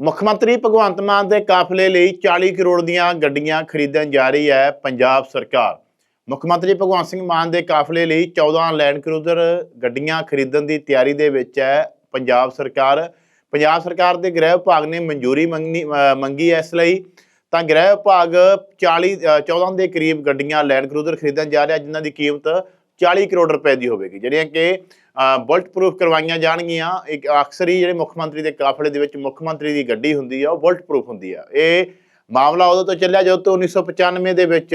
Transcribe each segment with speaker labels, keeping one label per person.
Speaker 1: ਮੁੱਖ ਮੰਤਰੀ ਭਗਵੰਤ ਮਾਨ ਦੇ ਕਾਫਲੇ ਲਈ 40 ਕਰੋੜ ਦੀਆਂ ਗੱਡੀਆਂ ਖਰੀਦਣ ਜਾ ਰਹੀ ਹੈ ਪੰਜਾਬ ਸਰਕਾਰ। ਮੁੱਖ ਮੰਤਰੀ ਭਗਵੰਤ ਸਿੰਘ ਮਾਨ ਦੇ ਕਾਫਲੇ ਲਈ 14 ਲੈਂਡ ਕਰੂਜ਼ਰ ਗੱਡੀਆਂ ਖਰੀਦਣ ਦੀ ਤਿਆਰੀ ਦੇ ਵਿੱਚ ਹੈ ਪੰਜਾਬ ਸਰਕਾਰ। ਪੰਜਾਬ ਸਰਕਾਰ ਦੇ ਗ੍ਰਹਿ ਵਿਭਾਗ ਨੇ ਮਨਜ਼ੂਰੀ ਮੰਗਣੀ ਮੰਗੀ ਹੈ ਇਸ ਲਈ। ਤਾਂ ਗ੍ਰਹਿ ਵਿਭਾਗ 40 ਅ, 14 ਦੇ ਕਰੀਬ ਗੱਡੀਆਂ ਲੈਂਡ ਕਰੂਜ਼ਰ ਖਰੀਦਣ ਜਾ ਰਿਹਾ ਜਿਨ੍ਹਾਂ ਦੀ ਕੀਮਤ 40 ਕਰੋੜ ਰੁਪਏ ਦੀ ਹੋਵੇਗੀ। ਜਿਹੜੀਆਂ ਕਿ ਬੁਲਟ ਪ੍ਰੂਫ ਕਰਵਾਈਆਂ ਜਾਣਗੀਆਂ। ਇੱਕ ਅਕਸਰ ਹੀ ਜਿਹੜੇ ਮੁੱਖ ਮੰਤਰੀ ਦੇ ਕਾਫਲੇ ਦੇ ਵਿੱਚ ਮੁੱਖ ਮੰਤਰੀ ਦੀ ਗੱਡੀ ਹੁੰਦੀ ਆ ਉਹ ਬੁਲਟ ਪ੍ਰੂਫ ਹੁੰਦੀ ਆ। ਇਹ ਮਾਮਲਾ ਉਦੋਂ ਤੋਂ ਚੱਲਿਆ ਜਦੋਂ ਤੋਂ 1995 ਦੇ ਵਿੱਚ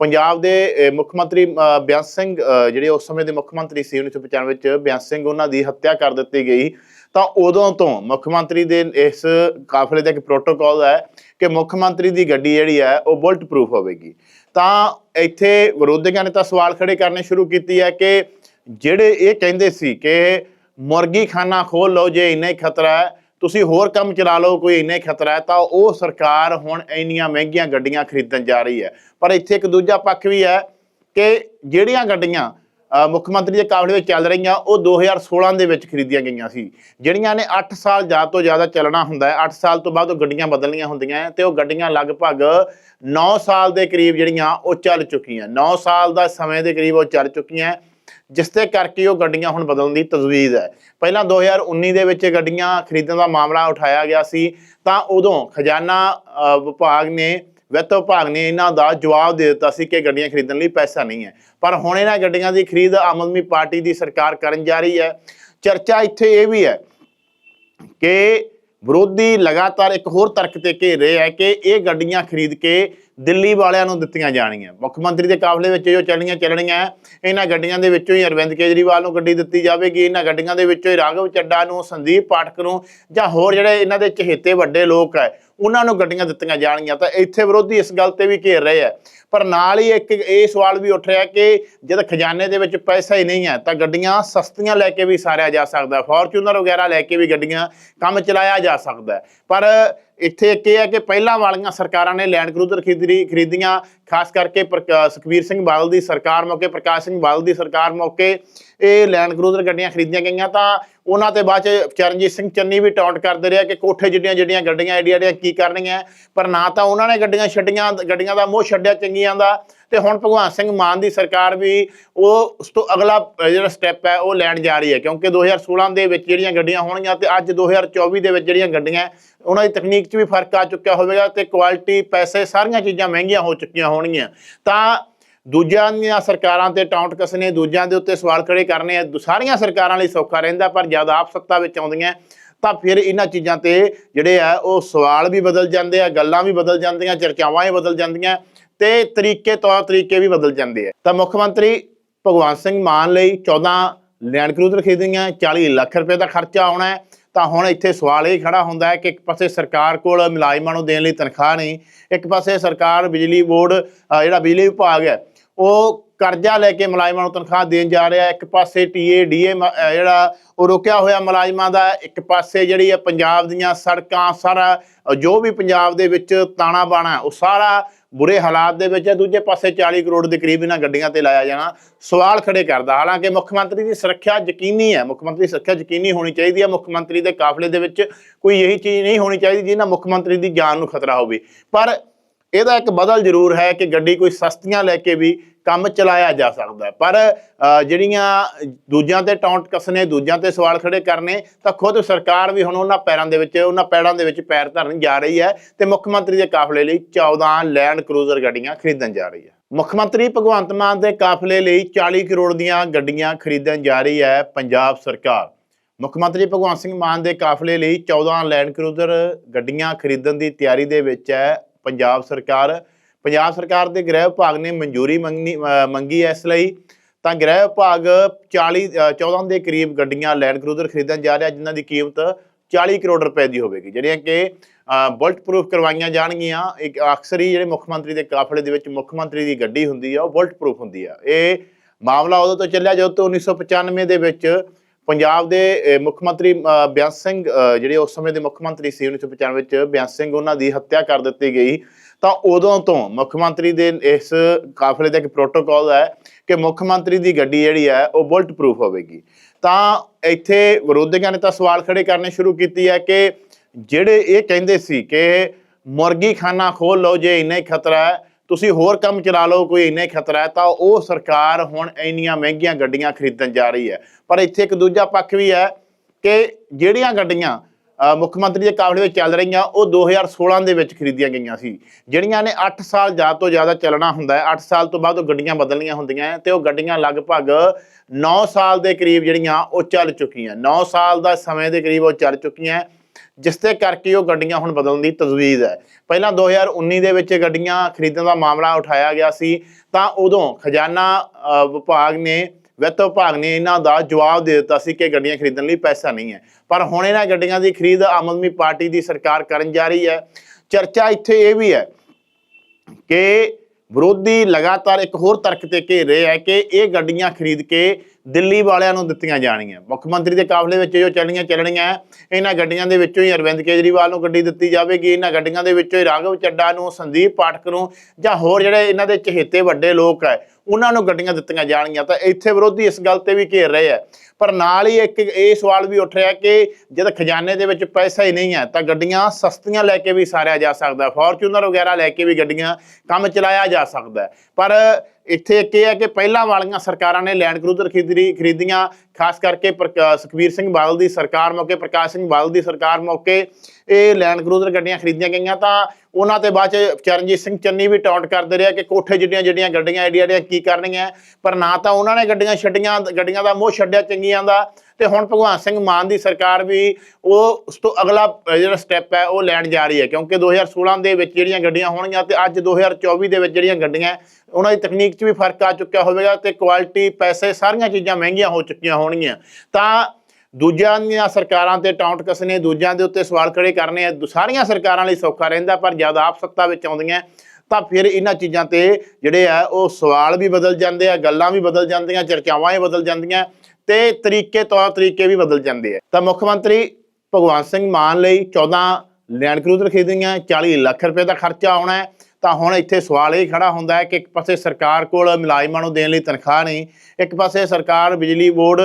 Speaker 1: ਪੰਜਾਬ ਦੇ ਮੁੱਖ ਮੰਤਰੀ ਅਹ, ਬਿਆਸ ਸਿੰਘ ਜਿਹੜੇ ਉਸ ਸਮੇਂ ਦੇ ਮੁੱਖ ਮੰਤਰੀ ਸੀ 1995 ਵਿੱਚ ਬਿਆਸ ਸਿੰਘ ਉਹਨਾਂ ਦੀ ਹੱਤਿਆ ਕਰ ਦਿੱਤੀ ਗਈ। ਤਾਂ ਉਦੋਂ ਤੋਂ ਮੁੱਖ ਮੰਤਰੀ ਦੇ ਇਸ ਕਾਫਲੇ ਦਾ ਇੱਕ ਪ੍ਰੋਟੋਕਾਲ ਹੈ ਕਿ ਮੁੱਖ ਮੰਤਰੀ ਦੀ ਗੱਡੀ ਜਿਹੜੀ ਹੈ ਉਹ ਬੁਲਟ ਪ੍ਰੂਫ ਹੋਵੇਗੀ। ਤਾਂ ਇੱਥੇ ਵਿਰੋਧੀਆਂ ਨੇ ਤਾਂ ਸਵਾਲ ਖੜੇ ਕਰਨੇ ਸ਼ੁਰੂ ਕੀਤੀ ਹੈ ਕਿ ਜਿਹੜੇ ਇਹ ਕਹਿੰਦੇ ਸੀ ਕਿ ਮੁਰਗੀ ਖਾਨਾ ਖੋਲ ਲਓ ਜੇ ਇੰਨਾ ਹੀ ਖਤਰਾ ਹੈ, ਤੁਸੀਂ ਹੋਰ ਕੰਮ ਚਲਾ ਲਓ ਕੋਈ ਇੰਨਾ ਹੀ ਖਤਰਾ ਹੈ, ਤਾਂ ਉਹ ਸਰਕਾਰ ਹੁਣ ਇੰਨੀਆਂ ਮਹਿੰਗੀਆਂ ਗੱਡੀਆਂ ਖਰੀਦਣ ਜਾ ਰਹੀ ਹੈ। ਪਰ ਇੱਥੇ ਇੱਕ ਦੂਜਾ ਪੱਖ ਵੀ ਹੈ ਕਿ ਜਿਹੜੀਆਂ ਗੱਡੀਆਂ ਮੁੱਖ ਮੰਤਰੀ ਦੇ ਕਾਬਲੇ ਵਿੱਚ ਚੱਲ ਰਹੀਆਂ, ਉਹ 2016 ਦੇ ਵਿੱਚ ਖਰੀਦੀਆਂ ਗਈਆਂ ਸੀ। ਜਿਹੜੀਆਂ ਨੇ 8 ਸਾਲ ਜ਼ਿਆਦਾ ਤੋਂ ਜ਼ਿਆਦਾ ਚੱਲਣਾ ਹੁੰਦਾ ਹੈ 8 ਸਾਲ ਤੋਂ ਬਾਅਦ ਉਹ ਗੱਡੀਆਂ ਬਦਲਣੀਆਂ ਹੁੰਦੀਆਂ ਹੈ ਤੇ ਉਹ ਗੱਡੀਆਂ ਲਗਭਗ 9 ਸਾਲ ਦੇ ਕਰੀਬ ਜਿਹੜੀਆਂ, ਉਹ ਚੱਲ ਚੁੱਕੀਆਂ। 9 ਸਾਲ ਦਾ ਸਮੇਂ ਦੇ ਕਰੀਬ ਉਹ ਚੱਲ ਚੁੱਕੀਆਂ ਜਿਸ ਦੇ ਕਰਕੇ ਉਹ ਗੱਡੀਆਂ ਹੁਣ ਬਦਲਣ ਦੀ ਤਜਵੀਜ਼ ਹੈ। ਪਹਿਲਾਂ 2019 ਦੇ ਵਿੱਚ ਗੱਡੀਆਂ ਖਰੀਦਣ ਦਾ ਮਾਮਲਾ ਉਠਾਇਆ ਗਿਆ ਸੀ, ਤਾਂ ਉਦੋਂ ਖਜ਼ਾਨਾ ਵਿਭਾਗ ਨੇ ਵਿੱਤ ਵਿਭਾਗ ਨੇ, ਇਹਨਾਂ ਦਾ ਜਵਾਬ ਦੇ ਦਿੱਤਾ ਸੀ ਕਿ ਗੱਡੀਆਂ ਖਰੀਦਣ ਲਈ ਪੈਸਾ ਨਹੀਂ ਹੈ। ਪਰ ਹੁਣ ਇਹਨਾਂ ਗੱਡੀਆਂ ਦੀ ਖਰੀਦ ਆਮ ਆਦਮੀ ਪਾਰਟੀ ਦੀ ਸਰਕਾਰ ਕਰਨ ਜਾ ਰਹੀ ਹੈ। ਚਰਚਾ ਇੱਥੇ ਇਹ ਵੀ ਹੈ ਕਿ ਵਿਰੋਧੀ ਲਗਾਤਾਰ ਇੱਕ ਹੋਰ ਤਰਕ ਤੇ ਘੇਰ ਰਹੇ ਹੈ ਕਿ ਇਹ ਗੱਡੀਆਂ ਖਰੀਦ ਕੇ ਦਿੱਲੀ ਵਾਲਿਆਂ ਨੂੰ ਦਿੱਤੀਆਂ ਜਾਣਗੀਆਂ। ਮੁੱਖ ਮੰਤਰੀ ਦੇ ਕਾਫਲੇ ਵਿੱਚ ਜੋ ਚੱਲਣੀਆਂ ਚੱਲਣੀਆਂ ਇਹਨਾਂ ਗੱਡੀਆਂ ਦੇ ਵਿੱਚੋਂ ਹੀ ਅਰਵਿੰਦ ਕੇਜਰੀਵਾਲ ਨੂੰ ਗੱਡੀ ਦਿੱਤੀ ਜਾਵੇਗੀ, ਇਹਨਾਂ ਗੱਡੀਆਂ ਦੇ ਵਿੱਚੋਂ ਹੀ ਰਾਘਵ ਚੱਡਾ ਨੂੰ, ਸੰਦੀਪ ਪਾਠਕ ਨੂੰ ਜਾਂ ਹੋਰ ਜਿਹੜੇ ਇਹਨਾਂ ਦੇ ਚਹੇਤੇ ਵੱਡੇ ਲੋਕ ਹੈ ਉਹਨਾਂ ਨੂੰ ਗੱਡੀਆਂ ਦਿੱਤੀਆਂ ਜਾਣਗੀਆਂ। ਤਾਂ ਇੱਥੇ ਵਿਰੋਧੀ ਇਸ ਗੱਲ ਤੇ ਵੀ ਘੇਰ ਰਹੇ ਹੈ ਪਰ ਨਾਲ ਹੀ ਇੱਕ ਇਹ ਸਵਾਲ ਵੀ ਉੱਠ ਰਿਹਾ ਕਿ ਜਦ ਖਜ਼ਾਨੇ ਦੇ ਵਿੱਚ ਪੈਸਾ ਹੀ ਨਹੀਂ ਹੈ, ਤਾਂ ਗੱਡੀਆਂ ਸਸਤੀਆਂ ਲੈ ਕੇ ਵੀ ਸਾਰਿਆ ਜਾ ਸਕਦਾ ਫੋਰਚੂਨਰ ਵਗੈਰਾ ਲੈ ਕੇ ਵੀ ਗੱਡੀਆਂ ਕੰਮ ਚਲਾਇਆ ਜਾ ਸਕਦਾ ਪਰ ਇੱਥੇ ਇੱਕ ਇਹ ਹੈ ਕਿ ਪਹਿਲਾਂ ਵਾਲੀਆਂ ਸਰਕਾਰਾਂ ਨੇ ਲੈਂਡ ਕਰੂਜ਼ਰ ਖਰੀਦੀ, ਖਰੀਦੀਆਂ, ਖਾਸ ਕਰਕੇ ਪ੍ਰਕਾ- ਸੁਖਬੀਰ ਸਿੰਘ ਬਾਦਲ ਦੀ ਸਰਕਾਰ ਮੌਕੇ, ਪ੍ਰਕਾਸ਼ ਸਿੰਘ ਬਾਦਲ ਦੀ ਸਰਕਾਰ ਮੌਕੇ ਇਹ ਲੈਂਡ ਕਰੂਜ਼ਰ ਗੱਡੀਆਂ ਖਰੀਦੀਆਂ ਗਈਆਂ, ਤਾਂ ਉਹਨਾਂ ਤੇ ਬਾਅਦ ਚ ਚਰਨਜੀਤ ਸਿੰਘ ਚੰਨੀ ਵੀ ਟੌਂਟ ਕਰਦੇ ਰਿਹਾ ਕਿ ਕੋਠੇ ਜਿੱਡੀਆਂ ਜਿਹੜੀਆਂ ਗੱਡੀਆਂ ਏਡੀਆਂ ਏਡੀਆਂ ਕੀ ਕਰਨੀਆਂ। ਪਰ ਨਾ ਤਾਂ ਉਹਨਾਂ ਨੇ ਗੱਡੀਆਂ ਛੱਡੀਆਂ, ਗੱਡੀਆਂ ਦਾ ਮੋਹ ਛੱਡਿਆ ਚੰਗੀਆਂ ਦਾ ਤੇ ਹੁਣ ਭਗਵੰਤ ਸਿੰਘ ਮਾਨ ਦੀ ਸਰਕਾਰ ਵੀ ਉਹ ਉਸ ਤੋਂ ਅਗਲਾ ਜਿਹੜਾ ਸਟੈਪ ਹੈ, ਉਹ ਲੈਣ ਜਾ ਰਹੀ ਹੈ। ਕਿਉਂਕਿ 2016 ਦੇ ਵਿੱਚ ਜਿਹੜੀਆਂ ਗੱਡੀਆਂ ਹੋਣਗੀਆਂ ਤੇ ਅੱਜ 2024 ਦੇ ਵਿੱਚ ਜਿਹੜੀਆਂ ਗੱਡੀਆਂ, ਉਹਨਾਂ ਦੀ ਤਕਨੀਕ 'ਚ ਵੀ ਫ਼ਰਕ ਆ ਚੁੱਕਿਆ ਹੋਵੇਗਾ ਤੇ ਕੁਆਲਿਟੀ ਪੈਸੇ ਸਾਰੀਆਂ ਚੀਜ਼ਾਂ ਮਹਿੰਗੀਆਂ ਹੋ ਚੁੱਕੀਆਂ ਹੋਣਗੀਆਂ। ਤਾਂ ਦੂਜਿਆਂ ਦੀਆਂ ਸਰਕਾਰਾਂ ਤੇ ਟਾਉਂਟ ਕਸਨੇ ਦੂਜਿਆਂ ਦੇ ਉੱਤੇ ਸਵਾਲ ਖੜੇ ਕਰਨੇ ਆ ਸਾਰੀਆਂ ਸਰਕਾਰਾਂ ਲਈ ਸੌਖਾ ਰਹਿੰਦਾ, ਪਰ ਜਦ ਆਪ ਸੱਤਾ ਵਿੱਚ ਆਉਂਦੀਆਂ ਤਾਂ ਫਿਰ ਇਹਨਾਂ ਚੀਜ਼ਾਂ ਤੇ ਜਿਹੜੇ ਆ, ਉਹ ਸਵਾਲ ਵੀ ਬਦਲ ਜਾਂਦੇ ਆ, ਗੱਲਾਂ ਵੀ ਬਦਲ ਜਾਂਦੀਆਂ, ਚਰਚਾਵਾਂ ਵੀ ਬਦਲ ਜਾਂਦੀਆਂ ਤੇ ਤਰੀਕੇ ਤੌਰ ਤਰੀਕੇ ਵੀ ਬਦਲ ਜਾਂਦੇ ਆ। ਤਾਂ ਮੁੱਖ ਮੰਤਰੀ ਭਗਵੰਤ ਸਿੰਘ ਮਾਨ ਲਈ 14 ਲੈਂਡ ਕਰੂਜ਼ਰ ਖਰੀਦੀਆਂ 40 ਲੱਖ ਰੁਪਏ ਦਾ ਖਰਚਾ ਆਉਣਾ ਹੈ। ਤਾਂ ਹੁਣ ਇੱਥੇ ਸਵਾਲ ਇਹ ਖੜਾ ਹੁੰਦਾ ਹੈ ਕਿ ਇੱਕ ਪਾਸੇ ਸਰਕਾਰ ਕੋਲ ਮੁਲਾਜ਼ਮਾਂ ਨੂੰ ਦੇਣ ਲਈ ਤਨਖਾਹ ਨਹੀਂ, ਇੱਕ ਪਾਸੇ ਸਰਕਾਰ ਬਿਜਲੀ ਬੋਰਡ ਜਿਹੜਾ ਬਿਜਲੀ ਵਿਭਾਗ ਹੈ, ਉਹ ਕਰਜ਼ਾ ਲੈ ਕੇ ਮੁਲਾਜ਼ਮਾਂ ਨੂੰ ਤਨਖਾਹ ਦੇਣ ਜਾ ਰਿਹਾ, ਇੱਕ ਪਾਸੇ ਟੀਏ ਡੀਏ ਜਿਹੜਾ ਉਹ ਰੋਕਿਆ ਹੋਇਆ ਮੁਲਾਜ਼ਮਾਂ ਦਾ, ਇੱਕ ਪਾਸੇ ਜਿਹੜੀ ਹੈ ਪੰਜਾਬ ਦੀਆਂ ਸੜਕਾਂ, ਸਾਰਾ ਜੋ ਵੀ ਪੰਜਾਬ ਦੇ ਵਿੱਚ ਤਾਣਾ ਬਾਣਾ, ਉਹ ਸਾਰਾ ਬੁਰੇ ਹਾਲਾਤ ਦੇ ਵਿੱਚ ਹੈ। ਦੂਜੇ ਪਾਸੇ 40 ਕਰੋੜ ਦੇ ਕਰੀਬ ਇਹਨਾਂ ਗੱਡੀਆਂ ਤੇ ਲਾਇਆ ਜਾਣਾ। ਸਵਾਲ ਖੜੇ ਕਰਦਾ, ਹਾਲਾਂਕਿ ਮੁੱਖ ਮੰਤਰੀ ਦੀ ਸੁਰੱਖਿਆ ਯਕੀਨੀ ਹੈ, ਮੁੱਖ ਮੰਤਰੀ ਦੀ ਸੁਰੱਖਿਆ ਯਕੀਨੀ ਹੋਣੀ ਚਾਹੀਦੀ ਹੈ। ਮੁੱਖ ਮੰਤਰੀ ਦੇ ਕਾਫਲੇ ਦੇ ਵਿੱਚ ਕੋਈ ਇਹੀ ਚੀਜ਼ ਨਹੀਂ ਹੋਣੀ ਚਾਹੀਦੀ ਜਿਹਨਾਂ ਮੁੱਖ ਮੰਤਰੀ ਦੀ ਜਾਨ ਨੂੰ ਖਤਰਾ ਹੋਵੇ। ਪਰ ਇਹਦਾ ਇੱਕ ਬਦਲ ਜ਼ਰੂਰ ਹੈ ਕਿ ਗੱਡੀ ਕੋਈ ਸਸਤੀਆਂ ਲੈ ਕੇ ਵੀ ਕੰਮ ਚਲਾਇਆ ਜਾ ਸਕਦਾ ਪਰ ਜਿਹੜੀਆਂ ਦੂਜਿਆਂ ਤੇ ਟੌਂਟ ਕਸਨੇ, ਦੂਜਿਆਂ ਤੇ ਸਵਾਲ ਖੜੇ ਕਰਨੇ, ਤਾਂ ਖੁਦ ਸਰਕਾਰ ਵੀ ਹੁਣ ਉਹਨਾਂ ਪੈਰਾਂ ਦੇ ਵਿੱਚ, ਉਹਨਾਂ ਪੈੜਾਂ ਦੇ ਵਿੱਚ ਪੈਰ ਧਰਨ ਜਾ ਰਹੀ ਹੈ ਤੇ ਮੁੱਖ ਮੰਤਰੀ ਦੇ ਕਾਫਲੇ ਲਈ 14 ਲੈਂਡ ਕਰੂਜ਼ਰ ਗੱਡੀਆਂ ਖਰੀਦਣ ਜਾ ਰਹੀ ਹੈ। ਮੁੱਖ ਮੰਤਰੀ ਭਗਵੰਤ ਮਾਨ ਦੇ ਕਾਫਲੇ ਲਈ 40 ਕਰੋੜ ਦੀਆਂ ਗੱਡੀਆਂ ਖਰੀਦਣ ਜਾ ਰਹੀ ਹੈ ਪੰਜਾਬ ਸਰਕਾਰ। ਮੁੱਖ ਮੰਤਰੀ ਭਗਵੰਤ ਸਿੰਘ ਮਾਨ ਦੇ ਕਾਫਲੇ ਲਈ 14 ਲੈਂਡ ਕਰੂਜ਼ਰ ਗੱਡੀਆਂ ਖਰੀਦਣ ਦੀ ਤਿਆਰੀ ਦੇ ਵਿੱਚ ਹੈ ਪੰਜਾਬ ਸਰਕਾਰ ਪੰਜਾਬ ਸਰਕਾਰ ਦੇ ਗ੍ਰਹਿ ਵਿਭਾਗ ਨੇ ਮਨਜ਼ੂਰੀ ਮੰਗਣੀ ਮੰਗੀ ਹੈ ਇਸ ਲਈ। ਤਾਂ ਗ੍ਰਹਿ ਵਿਭਾਗ 40 ਅ, 14 ਦੇ ਕਰੀਬ ਗੱਡੀਆਂ ਲੈਂਡ ਕਰੂਜ਼ਰ ਖਰੀਦਣ ਜਾ ਰਿਹਾ ਜਿਨ੍ਹਾਂ ਦੀ ਕੀਮਤ 40 ਕਰੋੜ ਰੁਪਏ ਦੀ ਹੋਵੇਗੀ। ਜਿਹੜੀਆਂ ਕਿ ਬੁਲਟ ਪ੍ਰੂਫ ਕਰਵਾਈਆਂ ਜਾਣਗੀਆਂ। ਇੱਕ ਅਕਸਰ ਹੀ ਜਿਹੜੇ ਮੁੱਖ ਮੰਤਰੀ ਦੇ ਕਾਫਲੇ ਦੇ ਵਿੱਚ ਮੁੱਖ ਮੰਤਰੀ ਦੀ ਗੱਡੀ ਹੁੰਦੀ ਆ ਉਹ ਬੁਲਟ ਪ੍ਰੂਫ ਹੁੰਦੀ ਆ। ਇਹ ਮਾਮਲਾ ਉਦੋਂ ਤੋਂ ਚੱਲਿਆ ਜਦੋਂ ਤੋਂ 1995 ਦੇ ਵਿੱਚ ਪੰਜਾਬ ਦੇ ਮੁੱਖ ਮੰਤਰੀ ਅਹ, ਬਿਆਸ ਸਿੰਘ ਜਿਹੜੇ ਉਸ ਸਮੇਂ ਦੇ ਮੁੱਖ ਮੰਤਰੀ ਸੀ 1995 ਵਿੱਚ ਬਿਆਸ ਸਿੰਘ ਉਹਨਾਂ ਦੀ ਹੱਤਿਆ ਕਰ ਦਿੱਤੀ ਗਈ। ਤਾਂ ਉਦੋਂ ਤੋਂ ਮੁੱਖ ਮੰਤਰੀ ਦੇ ਇਸ ਕਾਫਲੇ ਦਾ ਇੱਕ ਪ੍ਰੋਟੋਕਾਲ ਹੈ ਕਿ ਮੁੱਖ ਮੰਤਰੀ ਦੀ ਗੱਡੀ ਜਿਹੜੀ ਹੈ ਉਹ ਬੁਲਟ ਪ੍ਰੂਫ ਹੋਵੇਗੀ। ਤਾਂ ਇੱਥੇ ਵਿਰੋਧੀਆਂ ਨੇ ਤਾਂ ਸਵਾਲ ਖੜੇ ਕਰਨੇ ਸ਼ੁਰੂ ਕੀਤੀ ਹੈ ਕਿ ਜਿਹੜੇ ਇਹ ਕਹਿੰਦੇ ਸੀ ਕਿ ਮੁਰਗੀ ਖਾਨਾ ਖੋਲ ਲਓ ਜੇ ਇੰਨਾ ਹੀ ਖਤਰਾ ਹੈ ਤੁਸੀਂ ਹੋਰ ਕੰਮ ਚਲਾ ਲਓ, ਕੋਈ ਇੰਨੇ ਖਤਰਾ ਤਾਂ ਉਹ ਸਰਕਾਰ ਹੁਣ ਇੰਨੀਆਂ ਮਹਿੰਗੀਆਂ ਗੱਡੀਆਂ ਖਰੀਦਣ ਜਾ ਰਹੀ ਹੈ। ਪਰ ਇੱਥੇ ਇੱਕ ਦੂਜਾ ਪੱਖ ਵੀ ਹੈ ਕਿ ਜਿਹੜੀਆਂ ਗੱਡੀਆਂ ਮੁੱਖ ਮੰਤਰੀ ਦੇ ਕਾਫਲੇ ਵਿੱਚ ਚੱਲ ਰਹੀਆਂ, ਉਹ 2016 ਦੇ ਵਿੱਚ ਖਰੀਦੀਆਂ ਗਈਆਂ ਸੀ। ਜਿਹੜੀਆਂ ਨੇ 8 ਸਾਲ ਜ਼ਿਆਦਾ ਤੋਂ ਜ਼ਿਆਦਾ ਚੱਲਣਾ ਹੁੰਦਾ ਹੈ 8 ਸਾਲ ਤੋਂ ਬਾਅਦ ਉਹ ਗੱਡੀਆਂ ਬਦਲਣੀਆਂ ਹੁੰਦੀਆਂ ਹੈ ਤੇ ਉਹ ਗੱਡੀਆਂ ਲਗਭਗ 9 ਸਾਲ ਦੇ ਕਰੀਬ ਜਿਹੜੀਆਂ, ਉਹ ਚੱਲ ਚੁੱਕੀਆਂ। 9 ਸਾਲ ਦਾ ਸਮੇਂ ਦੇ ਕਰੀਬ ਉਹ ਚੱਲ ਚੁੱਕੀਆਂ। ਜਿਸ ਦੇ ਕਰਕੇ ਉਹ ਗੱਡੀਆਂ ਹੁਣ ਬਦਲਣ ਦੀ ਤਜਵੀਜ਼ ਹੈ। ਪਹਿਲਾਂ 2019 ਦੇ ਵਿੱਚ ਗੱਡੀਆਂ ਖਰੀਦਣ ਦਾ ਮਾਮਲਾ ਉਠਾਇਆ ਗਿਆ ਸੀ ਤਾਂ ਉਦੋਂ ਖਜ਼ਾਨਾ ਅ, ਵਿਭਾਗ ਨੇ ਵਿੱਤ ਵਿਭਾਗ ਨੇ ਇਹਨਾਂ ਦਾ ਜਵਾਬ ਦੇ ਦਿੱਤਾ ਸੀ ਕਿ ਗੱਡੀਆਂ ਖਰੀਦਣ ਲਈ ਪੈਸਾ ਨਹੀਂ ਹੈ। ਪਰ ਹੁਣ ਇਹਨਾਂ ਗੱਡੀਆਂ ਦੀ ਖਰੀਦ ਆਮ ਆਦਮੀ ਪਾਰਟੀ ਦੀ ਸਰਕਾਰ ਕਰਨ ਜਾ ਰਹੀ ਹੈ। ਚਰਚਾ ਇੱਥੇ ਇਹ ਵੀ ਹੈ ਕਿ ਵਿਰੋਧੀ ਲਗਾਤਾਰ ਇੱਕ ਹੋਰ ਤਰਕ ਤੇ ਘੇਰ ਰਹੇ ਹੈ ਕਿ ਇਹ ਗੱਡੀਆਂ ਖਰੀਦ ਕੇ ਦਿੱਲੀ ਵਾਲਿਆਂ ਨੂੰ ਦਿੱਤੀਆਂ ਜਾਣੀਆਂ ਮੁੱਖ ਮੰਤਰੀ ਦੇ ਕਾਫਲੇ ਵਿੱਚ ਜੋ ਚੱਲੀਆਂ ਚੱਲਣੀਆਂ ਇਹਨਾਂ ਗੱਡੀਆਂ ਦੇ ਵਿੱਚੋਂ ਹੀ ਅਰਵਿੰਦ ਕੇਜਰੀਵਾਲ ਨੂੰ ਗੱਡੀ ਦਿੱਤੀ ਜਾਵੇਗੀ। ਇਹਨਾਂ ਗੱਡੀਆਂ ਦੇ ਵਿੱਚੋਂ ਹੀ ਰਾਘਵ ਚੱਡਾ ਨੂੰ, ਸੰਦੀਪ ਪਾਠਕ ਨੂੰ ਜਾਂ ਹੋਰ ਜਿਹੜੇ ਇਹਨਾਂ ਦੇ ਚਹੇਤੇ ਵੱਡੇ ਲੋਕ ਹੈ ਉਹਨਾਂ ਨੂੰ ਗੱਡੀਆਂ ਦਿੱਤੀਆਂ ਜਾਣਗੀਆਂ। ਤਾਂ ਇੱਥੇ ਵਿਰੋਧੀ ਇਸ ਗੱਲ ਤੇ ਵੀ ਘੇਰ ਰਹੇ ਹੈ ਪਰ ਨਾਲ ਹੀ ਇੱਕ ਇਹ ਸਵਾਲ ਵੀ ਉੱਠ ਰਿਹਾ ਕਿ ਜਦ ਖਜ਼ਾਨੇ ਦੇ ਵਿੱਚ ਪੈਸਾ ਹੀ ਨਹੀਂ ਹੈ, ਤਾਂ ਗੱਡੀਆਂ ਸਸਤੀਆਂ ਲੈ ਕੇ ਵੀ ਸਾਰਿਆ ਜਾ ਸਕਦਾ। ਫੋਰਚੂਨਰ ਵਗੈਰਾ ਲੈ ਕੇ ਵੀ ਗੱਡੀਆਂ ਕੰਮ ਚਲਾਇਆ ਜਾ ਸਕਦਾ। ਪਰ ਇੱਥੇ ਇੱਕ ਇਹ ਹੈ ਕਿ ਪਹਿਲਾਂ ਵਾਲੀਆਂ ਸਰਕਾਰਾਂ ਨੇ ਲੈਂਡ ਕਰੂਜ਼ਰ ਖਰੀਦੀ ਖਰੀਦੀਆਂ, ਖਾਸ ਕਰਕੇ ਪ੍ਰਕਾ- ਸੁਖਬੀਰ ਸਿੰਘ ਬਾਦਲ ਦੀ ਸਰਕਾਰ ਮੌਕੇ, ਪ੍ਰਕਾਸ਼ ਸਿੰਘ ਬਾਦਲ ਦੀ ਸਰਕਾਰ ਮੌਕੇ ਇਹ ਲੈਂਡ ਕਰੂਜ਼ਰ ਗੱਡੀਆਂ ਖਰੀਦੀਆਂ ਗਈਆਂ ਤਾਂ ਉਹਨਾਂ ਤੇ ਬਾਅਦ ਚ ਚਰਨਜੀਤ ਸਿੰਘ ਚੰਨੀ ਵੀ ਟੌਂਟ ਕਰਦੇ ਰਿਹਾ ਕਿ ਕੋਠੇ ਜਿੱਡੀਆਂ ਜਿਹੜੀਆਂ ਗੱਡੀਆਂ ਏਡੀਆਂ ਏਡੀਆਂ ਕੀ ਕਰਨੀਆਂ ਪਰ ਨਾ ਤਾਂ ਉਹਨਾਂ ਨੇ ਗੱਡੀਆਂ ਛੱਡੀਆਂ, ਗੱਡੀਆਂ ਦਾ ਮੋਹ ਛੱਡਿਆ ਚੰਗੀਆਂ ਦਾ। ਤੇ ਹੁਣ ਭਗਵਾਨ ਸਿੰਘ ਮਾਨ ਦੀ ਸਰਕਾਰ ਵੀ ਉਹ ਉਸ ਤੋਂ ਅਗਲਾ ਜਿਹੜਾ ਸਟੈਪ ਹੈ, ਉਹ ਲੈਣ ਜਾ ਰਹੀ ਹੈ। ਕਿਉਂਕਿ 2016 ਦੇ ਵਿੱਚ ਜਿਹੜੀਆਂ ਗੱਡੀਆਂ ਹੋਣਗੀਆਂ ਤੇ ਅੱਜ 2024 ਦੇ ਵਿੱਚ ਜਿਹੜੀਆਂ ਗੱਡੀਆਂ, ਉਹਨਾਂ ਦੀ ਤਕਨੀਕ 'ਚ ਵੀ ਫ਼ਰਕ ਆ ਚੁੱਕਿਆ ਹੋਵੇਗਾ ਤੇ ਕੁਆਲਿਟੀ ਪੈਸੇ ਸਾਰੀਆਂ ਚੀਜ਼ਾਂ ਮਹਿੰਗੀਆਂ ਹੋ ਚੁੱਕੀਆਂ ਹੋਣਗੀਆਂ। ਤਾਂ ਦੂਜਿਆਂ ਦੀਆਂ ਸਰਕਾਰਾਂ ਤੇ ਟਾਉਂਟ ਕਸਨੇ ਦੂਜਿਆਂ ਦੇ ਉੱਤੇ ਸਵਾਲ ਖੜੇ ਕਰਨੇ ਆ ਸਾਰੀਆਂ ਸਰਕਾਰਾਂ ਲਈ ਸੌਖਾ ਰਹਿੰਦਾ, ਪਰ ਜਦ ਆਪ ਸੱਤਾ ਵਿੱਚ ਆਉਂਦੀਆਂ, ਤਾਂ ਫਿਰ ਇਹਨਾਂ ਚੀਜ਼ਾਂ ਤੇ ਜਿਹੜੇ ਆ, ਉਹ ਸਵਾਲ ਵੀ ਬਦਲ ਜਾਂਦੇ ਆ, ਗੱਲਾਂ ਵੀ ਬਦਲ ਜਾਂਦੀਆਂ, ਚਰਚਾਵਾਂ ਵੀ ਬਦਲ ਜਾਂਦੀਆਂ, ਤੇ ਤਰੀਕੇ ਤੌਰ ਤਰੀਕੇ ਵੀ ਬਦਲ ਜਾਂਦੇ ਆ। ਤਾਂ ਮੁੱਖ ਮੰਤਰੀ ਭਗਵੰਤ ਸਿੰਘ ਮਾਨ ਲਈ 14 ਲੈਂਡ ਕਰੂਜ਼ਰ ਖਰੀਦੀਆਂ 40 ਲੱਖ ਰੁਪਏ ਦਾ ਖਰਚਾ ਆਉਣਾ ਹੈ। ਤਾਂ ਹੁਣ ਇੱਥੇ ਸਵਾਲ ਇਹ ਖੜਾ ਹੁੰਦਾ ਹੈ ਕਿ ਇੱਕ ਪਾਸੇ ਸਰਕਾਰ ਕੋਲ ਮੁਲਾਜ਼ਮਾਂ ਨੂੰ ਦੇਣ ਲਈ ਤਨਖਾਹ ਨਹੀਂ, ਇੱਕ ਪਾਸੇ ਸਰਕਾਰ ਬਿਜਲੀ ਬੋਰਡ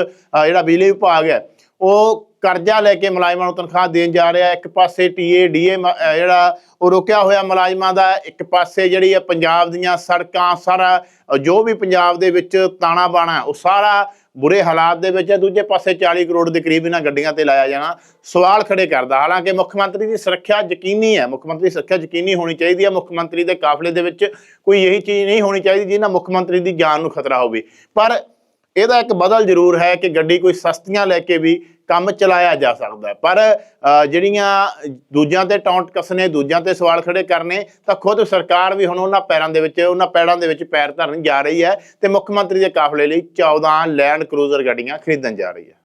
Speaker 1: ਜਿਹੜਾ ਬਿਜਲੀ ਵਿਭਾਗ ਹੈ ਉਹ ਕਰਜ਼ਾ ਲੈ ਕੇ ਮੁਲਾਜ਼ਮਾਂ ਨੂੰ ਤਨਖਾਹ ਦੇਣ ਜਾ ਰਿਹਾ, ਇੱਕ ਪਾਸੇ ਟੀਏ ਡੀਏ ਜਿਹੜਾ ਉਹ ਰੁਕਿਆ ਹੋਇਆ ਮੁਲਾਜ਼ਮਾਂ ਦਾ, ਇੱਕ ਪਾਸੇ ਜਿਹੜੀ ਹੈ ਪੰਜਾਬ ਦੀਆਂ ਸੜਕਾਂ, ਸਾਰਾ ਜੋ ਵੀ ਪੰਜਾਬ ਦੇ ਵਿੱਚ ਤਾਣਾ ਬਾਣਾ, ਉਹ ਸਾਰਾ ਬੁਰੇ ਹਾਲਾਤ ਦੇ ਵਿੱਚ ਹੈ। ਦੂਜੇ ਪਾਸੇ 40 ਕਰੋੜ ਦੇ ਕਰੀਬ ਇਹਨਾਂ ਗੱਡੀਆਂ ਤੇ ਲਾਇਆ ਜਾਣਾ। ਸਵਾਲ ਖੜੇ ਕਰਦਾ। ਹਾਲਾਂਕਿ ਮੁੱਖ ਮੰਤਰੀ ਦੀ ਸੁਰੱਖਿਆ ਯਕੀਨੀ ਹੈ। ਮੁੱਖ ਮੰਤਰੀ ਦੀ ਸੁਰੱਖਿਆ ਯਕੀਨੀ ਹੋਣੀ ਚਾਹੀਦੀ ਹੈ। ਮੁੱਖ ਮੰਤਰੀ ਦੇ ਕਾਫਲੇ ਦੇ ਵਿੱਚ ਕੋਈ ਇਹੀ ਚੀਜ਼ ਨਹੀਂ ਹੋਣੀ ਚਾਹੀਦੀ ਜਿਹਨਾਂ ਮੁੱਖ ਮੰਤਰੀ ਦੀ ਜਾਨ ਨੂੰ ਖਤਰਾ ਹੋਵੇ। ਪਰ ਇਹਦਾ ਇੱਕ ਬਦਲ ਜ਼ਰੂਰ ਹੈ ਕਿ ਗੱਡੀ ਕੋਈ ਸਸਤੀਆਂ ਲੈ ਕੇ ਵੀ ਕੰਮ ਚਲਾਇਆ ਜਾ ਸਕਦਾ ਪਰ ਜਿਹੜੀਆਂ ਦੂਜਿਆਂ ਤੇ ਟੌਂਟ ਕਸਨੇ, ਦੂਜਿਆਂ ਤੇ ਸਵਾਲ ਖੜੇ ਕਰਨੇ, ਤਾਂ ਖੁਦ ਸਰਕਾਰ ਵੀ ਹੁਣ ਉਹਨਾਂ ਪੈਰਾਂ ਦੇ ਵਿੱਚ, ਉਹਨਾਂ ਪੈੜਾਂ ਦੇ ਵਿੱਚ ਪੈਰ ਧਰਨ ਜਾ ਰਹੀ ਹੈ ਤੇ ਮੁੱਖ ਮੰਤਰੀ ਦੇ ਕਾਫਲੇ ਲਈ 14 ਲੈਂਡ ਕਰੂਜ਼ਰ ਗੱਡੀਆਂ ਖਰੀਦਣ ਜਾ ਰਹੀ ਹੈ।